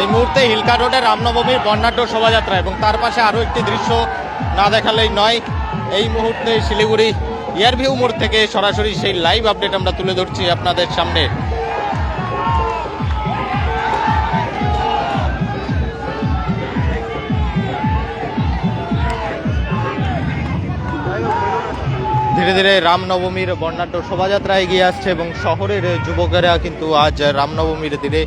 এই মুহূর্তে হিলকা রোডে রামনবমীর বর্ণাঢ্য শোভাযাত্রা এবং তার পাশে আরও একটি দৃশ্য না দেখালেই নয়। এই মুহূর্তে শিলিগুড়ি ইয়ারভিউ মোড় থেকে সরাসরি সেই লাইভ আপডেট আমরা তুলে ধরছি আপনাদের সামনে। ধীরে ধীরে রামনবমীর বর্ণাঢ্য শোভাযাত্রা এগিয়ে আসছে এবং শহরের যুবকেরা কিন্তু আজ রামনবমীর দিনে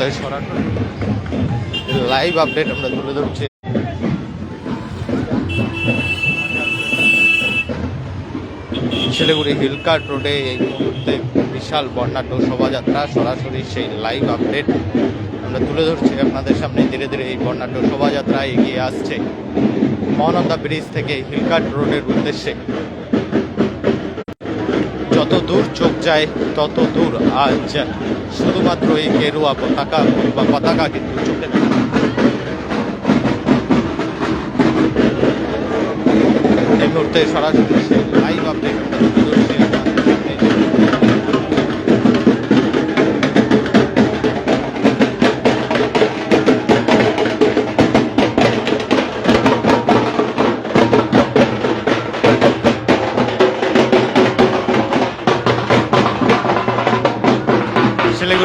মুহূর্তে সরাসরি লাইভ আপডেট আমরা তুলে ধরছি। শিলিগুড়ি হিলকার্ট রোডে এই মুহূর্তে বিশাল বর্ণাঢ্য শোভাযাত্রা, সরাসরি সেই লাইভ আপডেট আমরা তুলে ধরছি আপনাদের সামনে। ধীরে ধীরে এই বর্ণাঢ্য শোভাযাত্রা এগিয়ে আসছে। মহানন্দা ব্রিজ থেকে হিলকার্ট রোডের উদ্দেশ্যে। যত দূর চোখ যায়, তত দূর আজ শুধুমাত্র এই গেরুয়া পতাকা বা পতাকা কিন্তু চোখে এই মুহূর্তে সরাসরি live update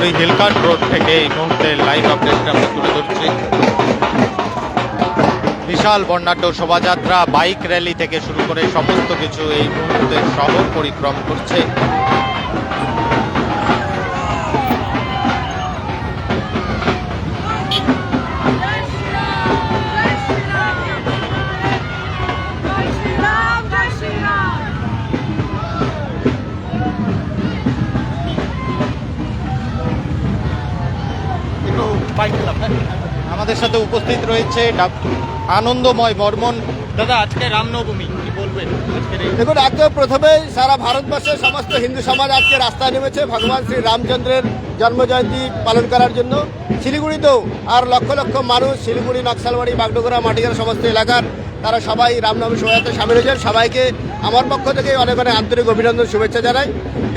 Siliguri Hill Cart road থেকে এই মুহূর্তে লাইভ আপডেট আমরা তুলে ধরছি। বিশাল বর্ণাঢ্য শোভাযাত্রা বাইক র্যালি থেকে শুরু করে সমস্ত কিছু এই মুহূর্তে শহর পরিক্রম করছে। আমাদের সাথে উপস্থিত রয়েছে আনন্দময় বর্মন। দাদা আজকে রামনবমী কি বলবেন? দেখুন একদম প্রথমেই সারা ভারতবর্ষের সমস্ত হিন্দু সমাজ আজকে রাস্তায় নেমেছে ভগবান শ্রী রামচন্দ্রের জন্মজয়ন্তী পালন করার জন্য। শিলিগুড়িতেও আর লক্ষ লক্ষ মানুষ শিলিগুড়ি নকশালবাড়ি বাগডোগরা মাটিগার সমস্ত এলাকার তারা সবাই রামনবমী শোভাযাত্রায় সামিল হয়েছেন। সবাইকে আমার পক্ষ থেকে অনেক অনেক আন্তরিক অভিনন্দন, শুভেচ্ছা জানাই।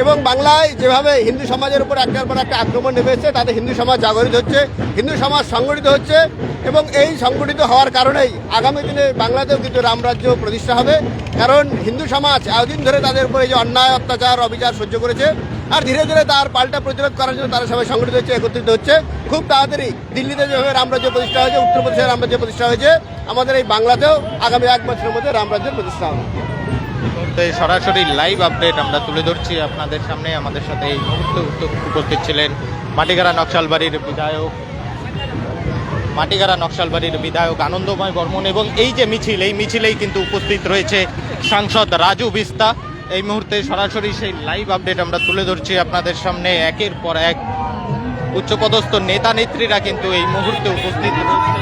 এবং বাংলায় যেভাবে হিন্দু সমাজের উপর একটার পর একটা আক্রমণ নেমে এসেছে তাতে হিন্দু সমাজ জাগরিত হচ্ছে, হিন্দু সমাজ সংগঠিত হচ্ছে, এবং এই সংগঠিত হওয়ার কারণেই আগামী দিনে বাংলাতেও কিন্তু রামরাজ্য প্রতিষ্ঠা হবে। কারণ হিন্দু সমাজ এতদিন ধরে তাদের উপর যে অন্যায়, অত্যাচার, অবিচার সহ্য করেছে, আর ধীরে ধীরে তার পাল্টা প্রতিরোধ করার জন্য তারা সবাই সংগঠিত হচ্ছে, একত্রিত হচ্ছে। খুব তাড়াতাড়ি দিল্লিতে যেভাবে রামরাজ্য প্রতিষ্ঠা হয়েছে, উত্তরপ্রদেশে রামরাজ্য প্রতিষ্ঠা হয়েছে, আমাদের এই বাংলাতেও আগামী এক বছরের মধ্যে রামরাজ্যের প্রতিষ্ঠা হবে। মুহূর্তে সরাসরি লাইভ আপডেট আমরা তুলে ধরছি আপনাদের সামনে। আমাদের সাথে এই মুহূর্তে উপস্থিত ছিলেন মাটিগাড়া নকশালবাড়ির বিধায়ক মাটিগাড়া নকশালবাড়ির বিধায়ক আনন্দময় বর্মন এবং এই যে মিছিল, এই মিছিলেই কিন্তু উপস্থিত রয়েছে সাংসদ রাজু বিস্তা। এই মুহূর্তে সরাসরি সেই লাইভ আপডেট আমরা তুলে ধরছি আপনাদের সামনে। একের পর এক উচ্চপদস্থ নেতা নেত্রীরা কিন্তু এই মুহূর্তে উপস্থিত রয়েছে।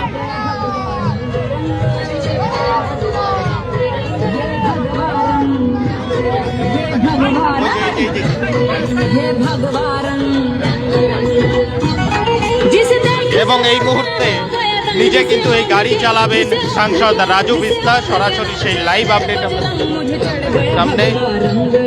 এবং এই মুহূর্তে নিজে কিন্তু এই গাড়ি চালাবেন সাংসদ রাজু বিস্তা সরাসরি সেই লাইভ আপডেট আমরা मुझे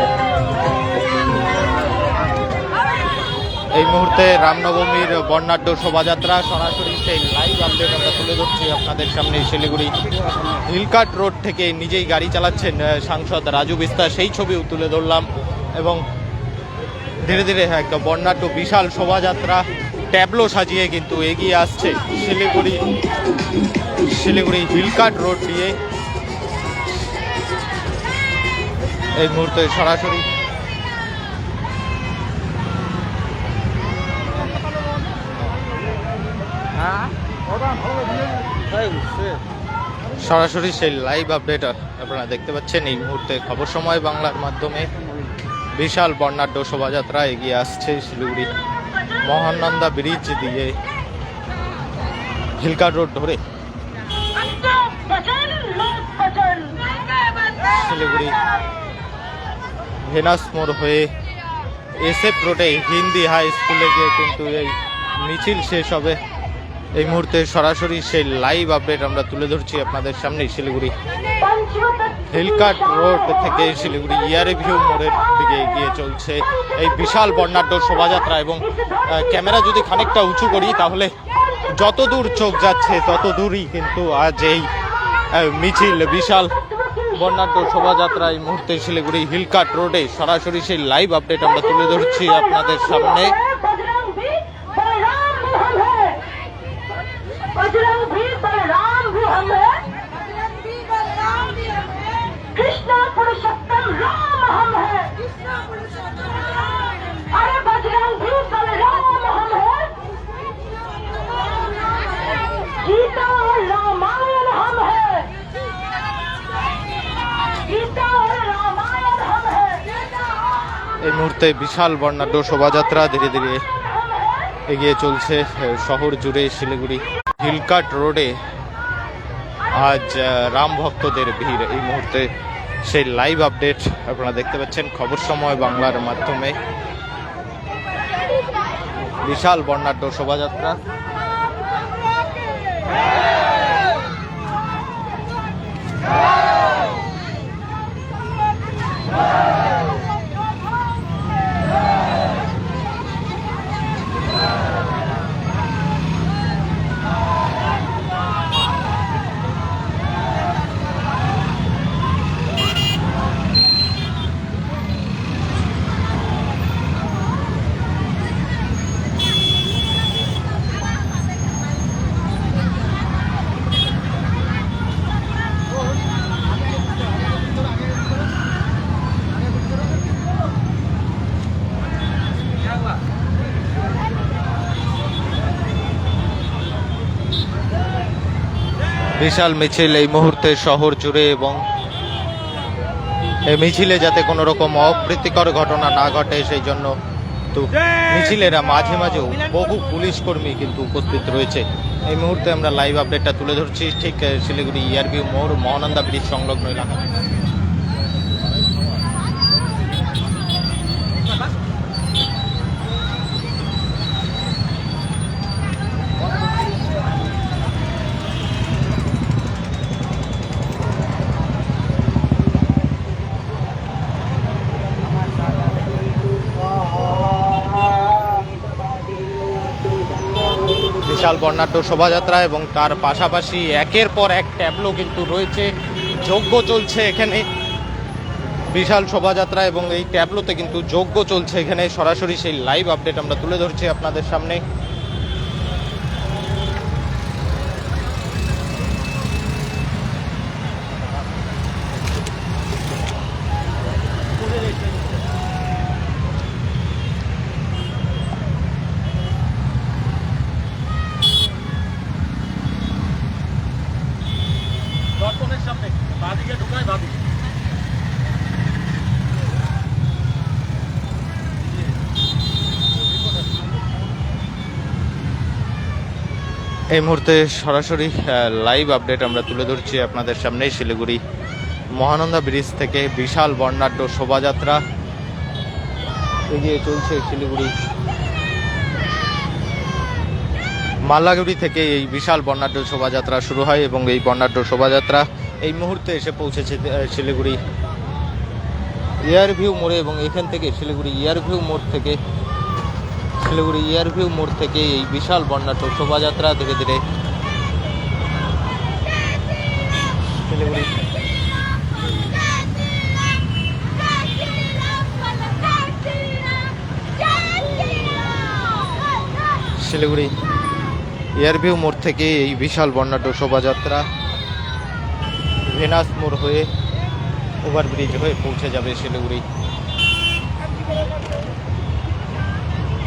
মুহূর্তে রামনবমীর বর্ণাঢ্য শোভাযাত্রা। সরাসরি সেই লাইভ আপডেট আমরা তুলে ধরছি আপনাদের সামনে শিলিগুড়ি হিলকাট রোড থেকে নিজেই গাড়ি চালাচ্ছেন সাংসদ রাজু বিস্তা। সেই ছবিও তুলে ধরলাম এবং ধীরে ধীরে একটা বর্ণাঢ্য বিশাল শোভাযাত্রা ট্যাবলো সাজিয়ে কিন্তু এগিয়ে আসছে শিলিগুড়ি শিলিগুড়ি হিলকাট রোড দিয়ে। এই মুহূর্তে সরাসরি সরাসরি সেই লাইভ আপডেট আপনারা দেখতে পাচ্ছেন এই মুহূর্তে খবর সময় বাংলার মাধ্যমে বিশাল বর্ণাঢ্য শোভাযাত্রা এগিয়ে আসছে শিলিগুড়ি মহানন্দা ব্রিজ দিয়ে হিলকার রোড ধরে। শিলিগুড়ি ভেনাস মোড় হয়ে এসএফ রোডে হিন্দি হাই স্কুলে গিয়ে কিন্তু এই মিছিল শেষ হবে। এই মুহূর্তে সরাসরি সেই লাইভ আপডেট আমরা তুলে ধরছি আপনাদের সামনে শিলিগুড়ি হিলকাট রোড থেকে শিলিগুড়ি ইয়ারে ভিউ মোড়ের দিকে এগিয়ে চলছে এই বিশাল বর্ণাঢ্য শোভাযাত্রা এবং ক্যামেরা যদি খানিকটা উঁচু করি তাহলে যত দূর চোখ যাচ্ছে তত দূরই কিন্তু আজ এই মিছিল, বিশাল বর্ণাঢ্য শোভাযাত্রা এই মুহূর্তে শিলিগুড়ি হিলকাট রোডে সরাসরি সেই লাইভ আপডেট আমরা তুলে ধরছি আপনাদের সামনে। पुरुषोत्तम राम हम है अरे बजरंग भी बलराम हम है गीता और रामायण हम है गीता और रामायण हम है এই মুহূর্তে বিশাল বর্ণাঢ্য শোভাযাত্রা ধীরে ধীরে এগিয়ে চলছে আহ, শহর জুড়ে শিলিগুড়ি হিলকাট রোডে আজ আহ, রাম ভক্তদের ভিড় এই মুহূর্তে সেই লাইভ আপডেট আপনারা দেখতে পাচ্ছেন খবর সময় বাংলার মাধ্যমে। বিশাল বর্ণাঢ্য শোভাযাত্রা। বিশাল মিছিল এই মুহূর্তে শহর জুড়ে এবং এই মিছিলে যাতে কোনো রকম অপ্রীতিকর ঘটনা না ঘটে, সেই জন্য তো মিছিলেরা মাঝে মাঝেও বহু পুলিশ কর্মী কিন্তু উপস্থিত রয়েছে। এই মুহূর্তে আমরা লাইভ আপডেটটা তুলে ধরছি। ঠিক শিলিগুড়ি ইয়ারভিউ মোড়, মহানন্দা ব্রিজ সংলগ্ন এলাকা। বিশাল বর্ণাঢ্য শোভাযাত্রা এবং তার পাশাপাশি একের পর এক ট্যাবলো কিন্তু রয়েছে। যজ্ঞ চলছে এখানে। বিশাল শোভাযাত্রা এবং এই ট্যাবলোতে কিন্তু যজ্ঞ চলছে এখানে। সরাসরি সেই লাইভ আপডেট আমরা তুলে ধরছি আপনাদের সামনে। এই মুহূর্তে সরাসরি লাইভ আপডেট আমরা তুলে ধরছি আপনাদের সামনে শিলিগুড়ি মহানন্দা ব্রিজ থেকে বিশাল বর্ণাঢ্য শোভাযাত্রা এগিয়ে চলছে শিলিগুড়ি। মাল্লাগুড়ি থেকে এই বিশাল বর্ণাঢ্য শোভাযাত্রা শুরু হয় এবং এই বর্ণাঢ্য শোভাযাত্রা এই মুহূর্তে এসে পৌঁছেছে শিলিগুড়ি। এয়ারভিউ মোড়ে এবং এখান থেকে শিলিগুড়ি এয়ারভিউ মোড় থেকে শিলিগুড়ি এয়ারভিউ মোড় থেকে এই বিশাল বর্ণাঢ্য শোভাযাত্রা ধীরে ধীরে শিলিগুড়ি। শিলিগুড়ি এয়ারভিউ মোড় থেকে এই বিশাল বর্ণাঢ্য শোভাযাত্রা ভেনাস মোড় হয়ে ওভারব্রিজ হয়ে পৌঁছে যাবে শিলিগুড়ি।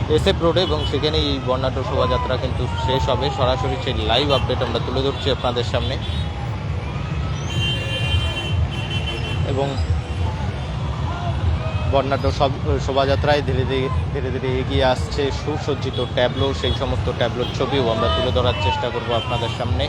এসএফ রোডে এবং সেখানে এই বর্ণাঢ্য শোভাযাত্রা কিন্তু শেষ হবে। সরাসরি সেই লাইভ আপডেট আমরা তুলে ধরছি আপনাদের সামনে। এবং বর্ণাঢ্য সব, শোভাযাত্রায় ধীরে ধীরে ধীরে ধীরে এগিয়ে আসছে সুসজ্জিত ট্যাবলো। সেই সমস্ত ট্যাবলোর ছবিও আমরা তুলে ধরার চেষ্টা করব আপনাদের সামনে।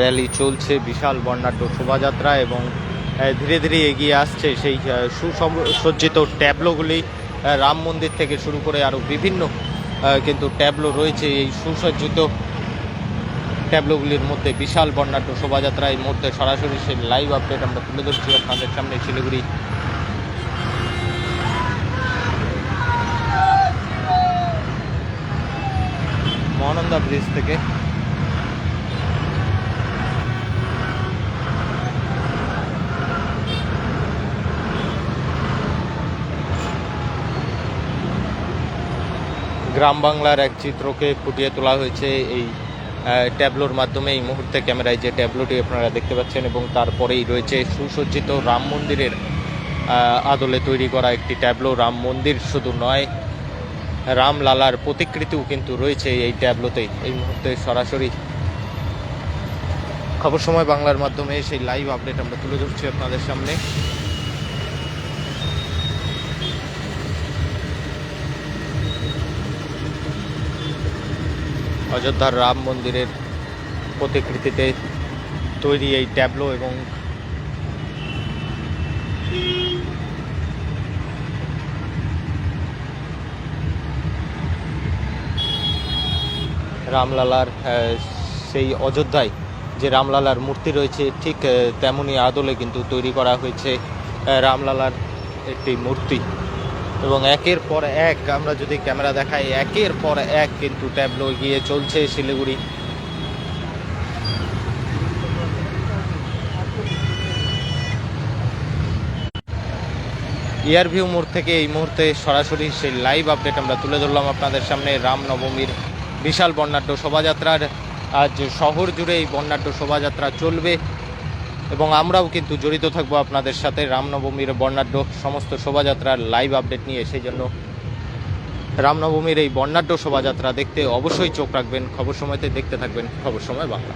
র্যালি চলছে, বিশাল বর্ণাঢ্য শোভাযাত্রা এবং ধীরে ধীরে এগিয়ে আসছে সেই সুসজ্জিত ট্যাবলোগুলি। রাম মন্দির থেকে শুরু করে আরও বিভিন্ন কিন্তু ট্যাবলো রয়েছে এই সুসজ্জিত ট্যাবলোগুলির মধ্যে। বিশাল বর্ণাঢ্য শোভাযাত্রা এই মুহূর্তে সরাসরি সেই লাইভ আপডেট আমরা তুলে ধরছি আপনাদের সামনে, শিলিগুড়ি। মহানন্দা ব্রিজ থেকে। গ্রাম বাংলার এক চিত্রকে ফুটিয়ে তোলা হয়েছে এই ট্যাবলোর মাধ্যমে। এই মুহূর্তে ক্যামেরায় যে ট্যাবলোটি আপনারা দেখতে পাচ্ছেন এবং তারপরেই রয়েছে সুসজ্জিত রাম মন্দিরের আদলে তৈরি করা একটি ট্যাবলো। রাম মন্দির শুধু নয় রামলালার প্রতিকৃতিও কিন্তু রয়েছে এই ট্যাবলোতে। এই মুহূর্তে সরাসরি খবর সময় বাংলার মাধ্যমে সেই লাইভ আপডেট আমরা তুলে ধরছি আপনাদের সামনে। অযোধ্যার রাম মন্দিরের প্রতিকৃতিতে তৈরি এই ট্যাবলো এবং রামলালার সেই অযোধ্যায় যে রামলালার মূর্তি রয়েছে, ঠিক তেমনই আদলে কিন্তু তৈরি করা হয়েছে রামলালার একটি মূর্তি। এবং একের পর এক আমরা যদি ক্যামেরা দেখাই, একের পর এক কিন্তু ট্যাবলো গিয়ে চলছে শিলিগুড়ি। ইয়ারভিউ মোড় থেকে এই মুহূর্তে সরাসরি সেই লাইভ আপডেট আমরা তুলে ধরলাম আপনাদের সামনে, রামনবমীর বিশাল বর্ণাঢ্য শোভাযাত্রার। আজ শহর জুড়ে এই বর্ণাঢ্য শোভাযাত্রা চলবে। এবং আমরাও কিন্তু জড়িত থাকব আপনাদের সাথে। রামনবমীর বর্ণাঢ্য সমস্ত শোভাযাত্রার লাইভ আপডেট নিয়ে, সেই জন্য রামনবমীর এই বর্ণাঢ্য শোভাযাত্রা দেখতে অবশ্যই চোখ রাখবেন, খবর সময়তে দেখতে থাকবেন, খবর সময় বাংলা।